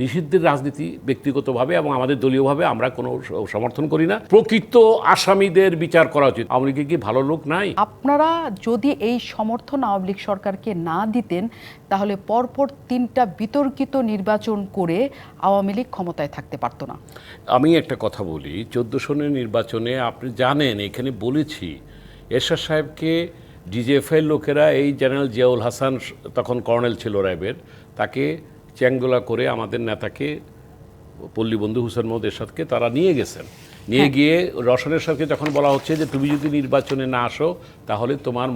নিষিদ্ধের রাজনীতি ব্যক্তিগতভাবে এবং আমাদের দলীয়ভাবে আমরা কোনো সমর্থন করি না। প্রকৃত আসামিদের বিচার করা উচিত। আওয়ামী লীগে কি ভালো লোক নাই? আপনারা যদি এই সমর্থন আওয়ামী লীগ সরকারকে না দিতেন তাহলে পরপর তিনটা বিতর্কিত নির্বাচন করে আওয়ামী লীগ ক্ষমতায় থাকতে পারতো না। আমি একটা কথা বলি চোদ্দ সনের নির্বাচনে আপনি জানেন এখানে বলেছি এরশাদ সাহেবকে ডিজিএফআই লোকেরা এই জেনারেল জিয়াউল হাসান তখন কর্নেল ছিল র্যাবের তাকে চ্যাংদোলা করে আমাদের নেতাকে পল্লীবন্ধু হুসেন মোহাম্মদ এরশাদকে তারা নিয়ে গেছেন। নিয়ে গিয়ে রসনের সাথে যখন বলা হচ্ছে যে তুমি যদি নির্বাচনে না আসো তাহলে তোমার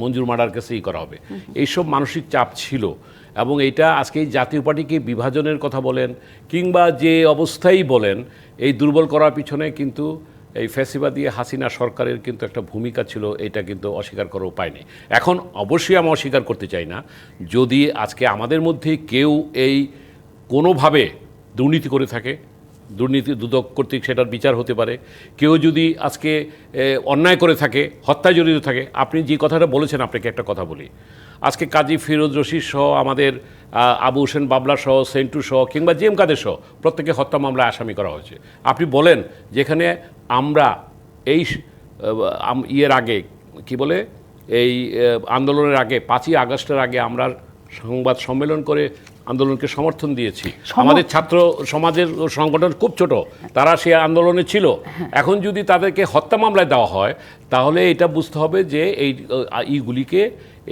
মঞ্জুর মার্ডার কেসেই করা হবে। এইসব মানসিক চাপ ছিল এবং এটা আজকে জাতীয় পার্টিকে বিভাজনের কথা বলেন কিংবা যে অবস্থাই বলেন এই দুর্বল করার পিছনে কিন্তু এই ফ্যাসিবাদী হাসিনা সরকারের কিন্তু একটা ভূমিকা ছিল, এটা কিন্তু অস্বীকার করার উপায় নেই। এখন অবশ্যই আমি অস্বীকার করতে চাই না, যদি আজকে আমাদের মধ্যে কেউ এই কোনোভাবে দুর্নীতি করে থাকে দুর্নীতি দুদক কর্তৃক সেটার বিচার হতে পারে। কেউ যদি আজকে অন্যায় করে থাকে, হত্যায় জড়িত থাকে, আপনি যে কথাটা বলেছেন, আপনাকে একটা কথা বলি। আজকে কাজী ফিরোজ রশিদ সহ আমাদের আবু হোসেন বাবলা সহ, সেন্টু সহ, কিংবা জেম কাদের সহ প্রত্যেকে হত্যা মামলায় আসামি করা হয়েছে। আপনি বলেন, যেখানে আমরা এই ইয়ের আগে, কি বলে, এই আন্দোলনের আগে, পাঁচই আগস্টের আগে আমরা সংবাদ সম্মেলন করে আন্দোলনকে সমর্থন দিয়েছি। আমাদের ছাত্র সমাজের সংগঠন খুব ছোট তারা সে আন্দোলনে ছিল। এখন যদি তাদেরকে হত্যা মামলায় দেওয়া হয় তাহলে এটা বুঝতে হবে যে এই ইগুলিকে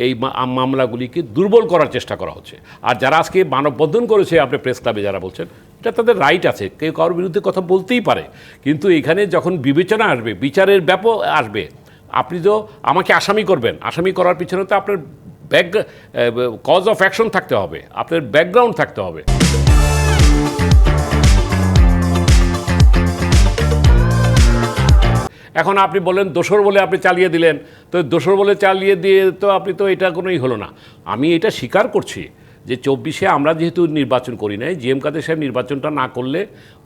এই মামলাগুলিকে দুর্বল করার চেষ্টা করা হচ্ছে। আর যারা আজকে মানববন্ধন করেছে আপনি প্রেস ক্লাবে যারা বলছেন এটা তাদের রাইট আছে। কেউ কারোর বিরুদ্ধে কথা বলতেই পারে। কিন্তু এখানে যখন বিবেচনা আসবে বিচারের ব্যাপক আসবে আপনি তো আমাকে আসামি করবেন। আসামি করার পিছনে তো আপনার কজ অফ অ্যাকশন থাকতে হবে। আপনার ব্যাকগ্রাউন্ড থাকতে হবে। এখন আপনি বলেন দোসর বলে আপনি চালিয়ে দিলেন। তো দোসর বলে চালিয়ে দিয়ে তো আপনি তো এটা কোনোই হলো না। আমি এটা স্বীকার করছি। যে চব্বিশে আমরা যেহেতু নির্বাচন করি নাই, জি এম কাদের সাহেব নির্বাচনটা না করলে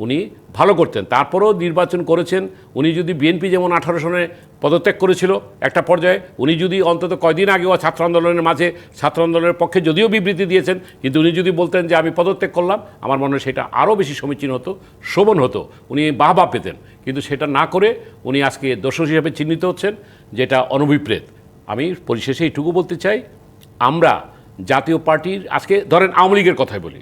উনি ভালো করতেন। তারপরেও নির্বাচন করেছেন, উনি যদি বিএনপি যেমন আঠারো সনে পদত্যাগ করেছিল একটা পর্যায়ে, উনি যদি অন্তত কয়দিন আগেও ছাত্র আন্দোলনের মাঝে ছাত্র আন্দোলনের পক্ষে যদিও বিবৃতি দিয়েছেন, কিন্তু উনি যদি বলতেন যে আমি পদত্যাগ করলাম, আমার মনে হয় সেটা আরও বেশি সমীচীন হতো, শোভন হতো, উনি বাহবা পেতেন। কিন্তু সেটা না করে উনি আজকে দোষী হিসেবে চিহ্নিত হচ্ছেন, যেটা অনভিপ্রেত। আমি পরিশেষে এইটুকু বলতে চাই, আমরা জাতীয় পার্টির, আজকে ধরেন আওয়ামী লীগের কথাই বলি।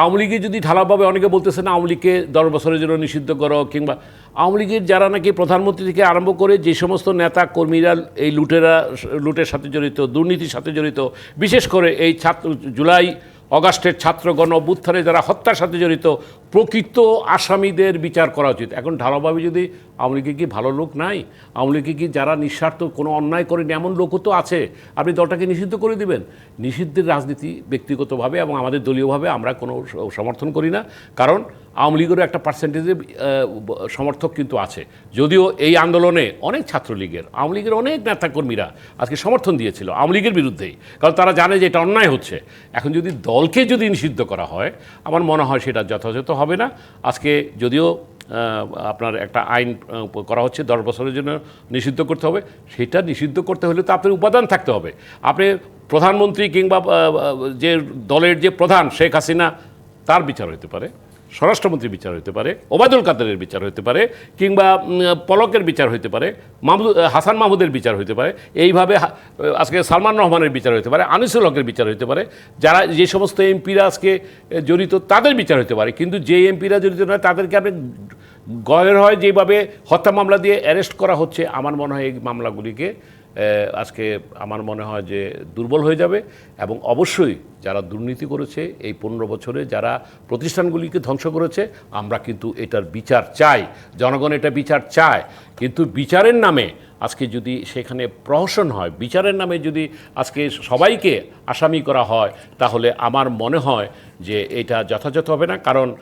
আওয়ামী লীগে যদি ঢালাভাবে অনেকে বলতেছে, না, আওয়ামী লীগকে দশ বছরের জন্য নিষিদ্ধ করো কিংবা আওয়ামী লীগের যারা নাকি প্রধানমন্ত্রী থেকে আরম্ভ করে যে সমস্ত নেতা, কর্মীরা, এই লুটেরা, লুটের সাথে জড়িত, দুর্নীতির সাথে জড়িত, বিশেষ করে এই ছাত্র, জুলাই, অগাস্টের ছাত্র গণ অভ্যুত্থানে যারা হত্যার সাথে জড়িত প্রকৃত আসামিদের বিচার করা উচিত। এখন ঢালাভাবে যদি আওয়ামী লীগে কি ভালো লোক নাই? আওয়ামী লীগে কি যারা নিঃস্বার্থ কোনো অন্যায় করেনি, এমন লোকও তো আছে। আপনি দলটাকে নিষিদ্ধ করে দিবেন। নিষিদ্ধের রাজনীতি ব্যক্তিগতভাবে এবং আমাদের দলীয়ভাবে আমরা কোনো সমর্থন করি না। কারণ আওয়ামী লীগেরও একটা পার্সেন্টেজে সমর্থক কিন্তু আছে। যদিও এই আন্দোলনে অনেক ছাত্রলীগের, আওয়ামী লীগের অনেক নেতাকর্মীরা আজকে সমর্থন দিয়েছিল আওয়ামী লীগের বিরুদ্ধেই। কারণ তারা জানে যে এটা অন্যায় হচ্ছে। এখন যদি দলকে যদি নিষিদ্ধ করা হয়, আমার মনে হয় সেটা যথাযথ হবে না। আজকে যদিও আপনার একটা আইন করা হচ্ছে, দশ বছরের জন্য নিষিদ্ধ করতে হবে। সেটা নিষিদ্ধ করতে হলে তো আপনার উপাদান থাকতে হবে। আপনি প্রধানমন্ত্রী কিংবা যে দলের যে প্রধান শেখ হাসিনা, তার বিচার হতে পারে। স্বরাষ্ট্রমন্ত্রীর বিচার হতে পারে, ওবায়দুল কাদেরের বিচার হতে পারে, কিংবা পলকের বিচার হতে পারে, মাহমুদ হাসান মাহমুদের বিচার হতে পারে, এইভাবে আজকে সালমান রহমানের বিচার হতে পারে, আনিসুল হকের বিচার হতে পারে, যারা যে সমস্ত এমপিরা আজকে জড়িত, তাদের বিচার হতে পারে, কিন্তু যে এমপিরা জড়িত নয়, তাদেরকে আপনি গয়ের হয় যেভাবে হত্যা মামলা দিয়ে অ্যারেস্ট করা হচ্ছে, আমার মনে হয় এই মামলাগুলিকে আজকে আমার মনে হয় যে দুর্বল হয়ে যাবে এবং অবশ্যই যারা দুর্নীতি করেছে এই পনেরো বছরে, যারা প্রতিষ্ঠানগুলিকে ধ্বংস করেছে, আমরা কিন্তু এটার বিচার চাই। জনগণ এটা বিচার চায়। কিন্তু বিচারের নামে আজকে যদি সেখানে প্রহসন হয়, বিচারের নামে যদি আজকে সবাইকে আসামি করা হয়, তাহলে আমার মনে হয় যে এটা যথাযথ হবে না। কারণ